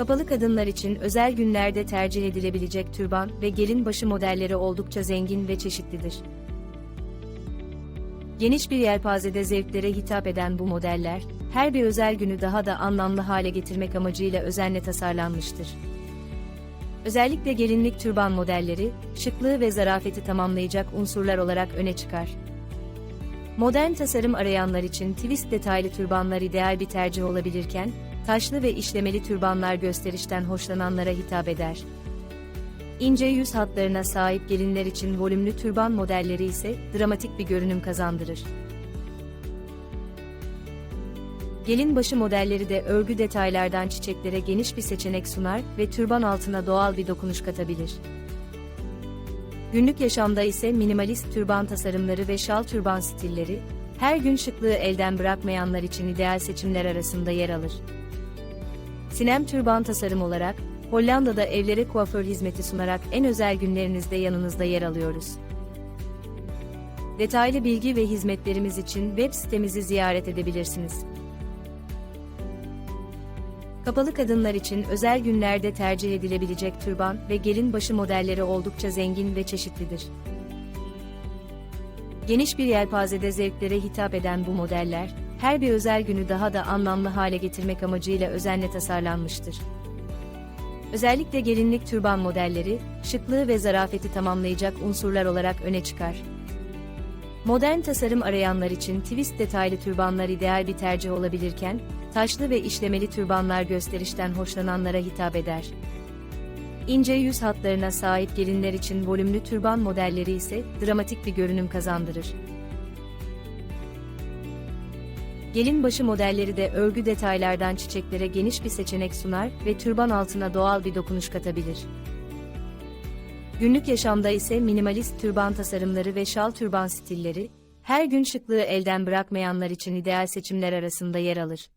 Kapalı kadınlar için özel günlerde tercih edilebilecek türban ve gelin başı modelleri oldukça zengin ve çeşitlidir. Geniş bir yelpazede zevklere hitap eden bu modeller, her bir özel günü daha da anlamlı hale getirmek amacıyla özenle tasarlanmıştır. Özellikle gelinlik türban modelleri, şıklığı ve zarafeti tamamlayacak unsurlar olarak öne çıkar. Modern tasarım arayanlar için twist detaylı türbanlar ideal bir tercih olabilirken, taşlı ve işlemeli türbanlar gösterişten hoşlananlara hitap eder. İnce yüz hatlarına sahip gelinler için volümlü türban modelleri ise dramatik bir görünüm kazandırır. Gelin başı modelleri de örgü detaylardan çiçeklere geniş bir seçenek sunar ve türban altına doğal bir dokunuş katabilir. Günlük yaşamda ise minimalist türban tasarımları ve şal türban stilleri, her gün şıklığı elden bırakmayanlar için ideal seçimler arasında yer alır. Sinem türban tasarım olarak, Hollanda'da evlere kuaför hizmeti sunarak en özel günlerinizde yanınızda yer alıyoruz. Detaylı bilgi ve hizmetlerimiz için web sitemizi ziyaret edebilirsiniz. Kapalı kadınlar için özel günlerde tercih edilebilecek türban ve gelin başı modelleri oldukça zengin ve çeşitlidir. Geniş bir yelpazede zevklere hitap eden bu modeller, her bir özel günü daha da anlamlı hale getirmek amacıyla özenle tasarlanmıştır. Özellikle gelinlik türban modelleri, şıklığı ve zarafeti tamamlayacak unsurlar olarak öne çıkar. Modern tasarım arayanlar için twist detaylı türbanlar ideal bir tercih olabilirken, taşlı ve işlemeli türbanlar gösterişten hoşlananlara hitap eder. İnce yüz hatlarına sahip gelinler için volümlü türban modelleri ise dramatik bir görünüm kazandırır. Gelin başı modelleri de örgü detaylardan çiçeklere geniş bir seçenek sunar ve türban altına doğal bir dokunuş katabilir. Günlük yaşamda ise minimalist türban tasarımları ve şal türban stilleri, her gün şıklığı elden bırakmayanlar için ideal seçimler arasında yer alır.